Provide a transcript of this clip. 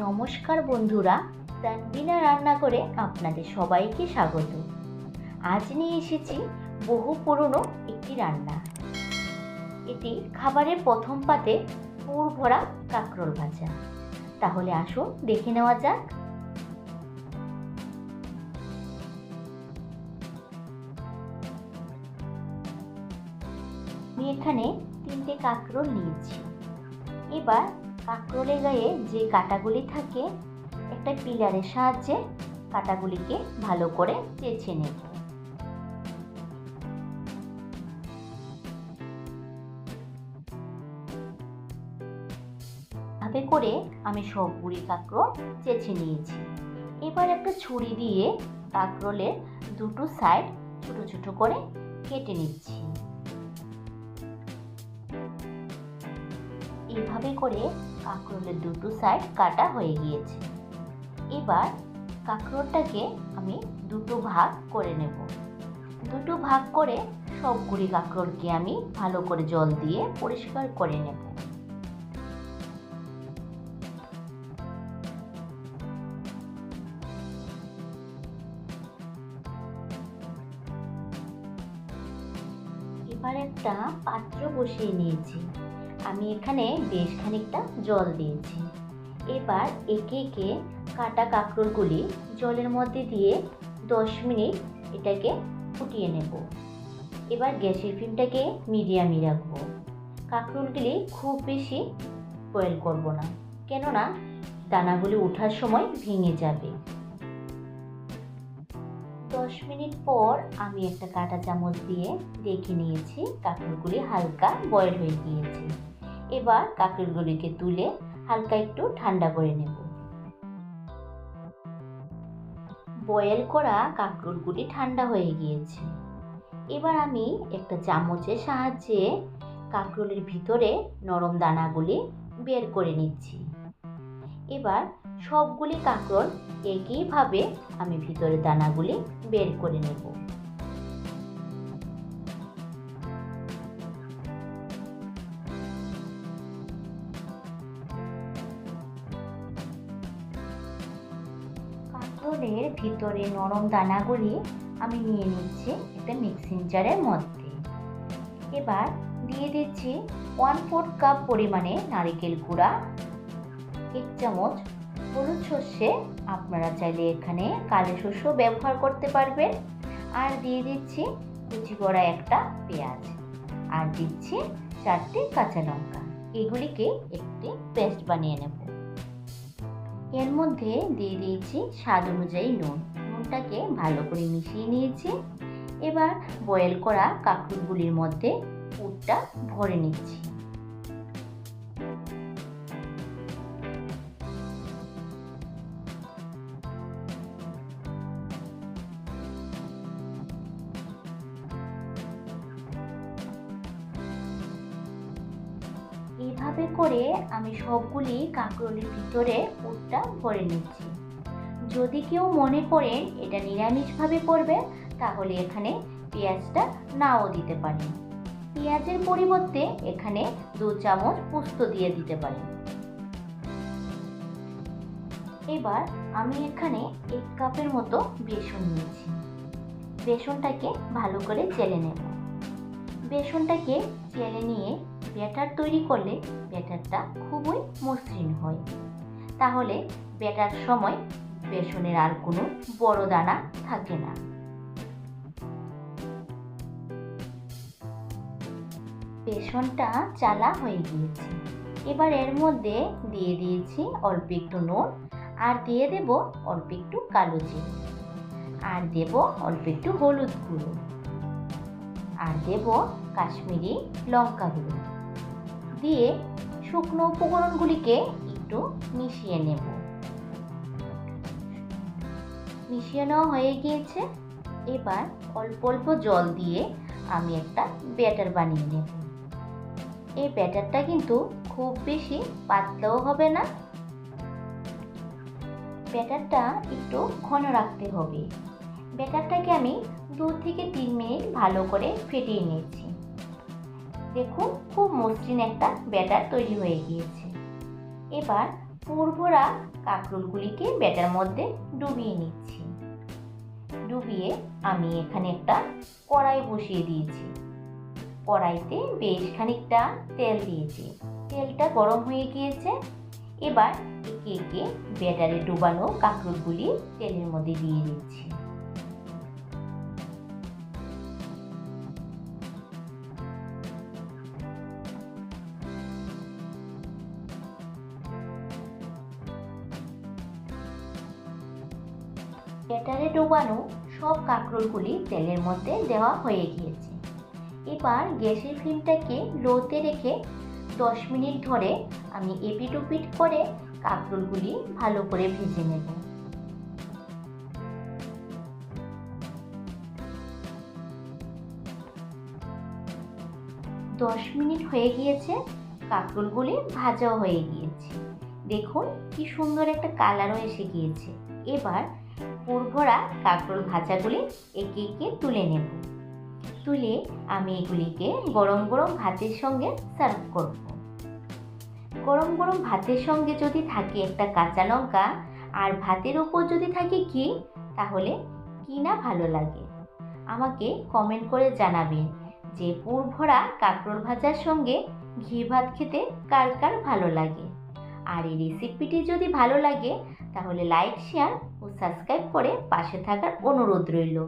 নমস্কার বন্ধুরা, তানবিনা রান্না করে আপনাদের সবাইকে স্বাগত। আজ নিয়ে এসেছি বহু পুরনো একটি রান্না। এটি খাবারের প্রথম পাতে পুর ভরা কাঁকরোল ভাজা। তাহলে আসুন দেখে নেওয়া যাক। আমি এখানে তিনটে কাঁকরোল নিয়েছি। এবার কাঁকরোলের গায়ে যে কাঁটাগুলি থাকে, একটা পিলারের সাহায্যে কাঁটাগুলিকে ভালো করে চেঁচে নেব। ভাবে করে আমি সবগুলি কাঁকরোল চেঁচে নিয়েছি। এবার একটা ছুরি দিয়ে কাঁকরোলের দুটো সাইড ছোট ছোট করে কেটে নিচ্ছি। এভাবে করে কাঁকরোলের দুটো সাইড কাটা হয়ে গিয়েছে। এবার কাঁকরোলটাকে আমি দুটো ভাগ করে নেব। দুটো ভাগ করে সবগুলি কাঁকরোলকে আমি ভালো করে জল দিয়ে পরিষ্কার করে নেব। এবার একটা পাত্র বসিয়ে নিয়েছি। আমি এখানে বেশ খানিকটা জল দিয়েছি। এবার একে একে কাটা কাঁকরোলগুলি জলের মধ্যে দিয়ে দশ মিনিট এটাকে ফুটিয়ে নেব। এবার গ্যাসের ফ্লেমটাকে মিডিয়ামই রাখব। কাঁকরোলগুলি খুব বেশি বয়েল করব না, কেননা দানাগুলি ওঠার সময় ভেঙে যাবে। দশ মিনিট পর আমি একটা কাঁটা চামচ দিয়ে দেখে নিয়েছি কাঁকরোলগুলি হালকা বয়েল হয়ে গিয়েছে। এবার কাঁকরোলগুলিকে তুলে হালকা একটু ঠান্ডা করে নেব। বয়েল করা কাঁকরোলগুলি ঠান্ডা হয়ে গিয়েছে। এবার আমি একটা চামচের সাহায্যে কাঁকরোলের ভিতরে নরম দানাগুলি বের করে নিচ্ছি। এবার সবগুলি কাঁকরোল একইভাবে আমি ভিতরে দানাগুলি বের করে নেব। কাঁকরোলের ভিতরে নরম দানাগুলি আমি নিয়ে নিচ্ছি একটা মিক্সিং জারের মধ্যে। এবার দিয়ে দিচ্ছি ওয়ান ফোর্থ কাপ পরিমাণে নারিকেল গুঁড়া, এক চামচ হলুদ সর্ষে, আপনারা চাইলে এখানে কালো শস্য ব্যবহার করতে পারবেন। আর দিয়ে দিচ্ছি কুচি করা একটা পেঁয়াজ। আর দিচ্ছি চারটে কাঁচা লঙ্কা। এগুলিকে একটি পেস্ট বানিয়ে নেব। এর মধ্যে দিয়ে দিয়েছি স্বাদ অনুযায়ী নুন। নুনটাকে ভালো করে মিশিয়ে নিয়েছি। এবার বয়েল করা কাঁকড়গুলির মধ্যে উটটা ভরে নিচ্ছি। এইভাবে করে আমি সবগুলি কাঁকরোলের ভিতরে পুরটা ভরে নিচ্ছি। যদি কেউ মনে করেন এটা নিরামিষভাবে করবে, তাহলে এখানে পেঁয়াজটা নাও দিতে পারেন। পেঁয়াজের পরিবর্তে এখানে দু চামচ পোস্ত দিয়ে দিতে পারেন। এবার আমি এখানে এক কাপের মতো বেসন নিয়েছি। বেসনটাকে ভালো করে চেলে নেব। বেসনটাকে চেলে নিয়ে ব্যাটার তৈরি করলে ব্যাটারটা খুবই মসৃণ হয়। তাহলে ব্যাটার সময় বেসনের আর কোনো বড় দানা থাকে না। বেসনটা চালা হয়ে গিয়েছে। এবার এর মধ্যে দিয়ে দিয়েছি অল্প একটু নুন আর দিয়ে দেব অল্প একটু কালো জিরে। আর দেব অল্প একটু হলুদ গুঁড়ো। আর দেব কাশ্মীরি লঙ্কা গুঁড়ো দিয়ে শুকনো উপকরণগুলিকে একটু মিশিয়ে নেব। মিশিয়ে নেওয়া হয়ে গিয়েছে। এবার অল্প অল্প জল দিয়ে আমি একটা ব্যাটার বানিয়ে নেব। এই ব্যাটারটা কিন্তু খুব বেশি পাতলাও হবে না। ব্যাটারটা একটু ঘন রাখতে হবে। ব্যাটারটাকে আমি দু থেকে তিন মিনিট ভালো করে ফেটিয়ে নিয়েছি। দেখুন, খুব মসৃণ একটা ব্যাটার তৈরি হয়ে গিয়েছে। এবার পুরভরা কাঁকরোলগুলিকে ব্যাটার মধ্যে ডুবিয়ে নিচ্ছি। ডুবিয়ে আমি এখানে একটা কড়াই বসিয়ে দিয়েছি। কড়াইতে বেশ খানিকটা তেল দিয়েছি। তেলটা গরম হয়ে গিয়েছে। এবার একে একে ব্যাটারে ডুবানো কাঁকরোলগুলি তেলের মধ্যে দিয়ে দিচ্ছি। ব্যাটারে ডোবানো সব কাঁকরোলগুলি তেলের মধ্যে দেওয়া হয়ে গিয়েছে। এবার গ্যাসের ফ্লেমটাকে লোতে রেখে দশ মিনিট ধরে আমি এপিট ওপিট করে কাঁকরোলগুলি ভালো করে ভেজে নেব। দশ মিনিট হয়ে গিয়েছে, কাঁকরোলগুলি ভাজাও হয়ে গিয়েছে। দেখুন কি সুন্দর একটা কালারও এসে গিয়েছে। এবার পুরভরা কাঁকরোল ভাজাগুলি একে একে তুলে নেব। তুলে আমি এগুলিকে গরম গরম ভাতের সঙ্গে সার্ভ করব। গরম গরম ভাতের সঙ্গে যদি থাকে একটা কাঁচা লঙ্কা আর ভাতের ওপর যদি থাকে ঘি, তাহলে কি না ভালো লাগে? আমাকে কমেন্ট করে জানাবেন যে পুরভরা কাঁকরোল ভাজার সঙ্গে ঘি ভাত খেতে কার কার ভালো লাগে। আর এই রেসিপিটি যদি ভালো লাগে, তাহলে লাইক শেয়ার ও সাবস্ক্রাইব করে পাশে থাকার অনুরোধ রইল।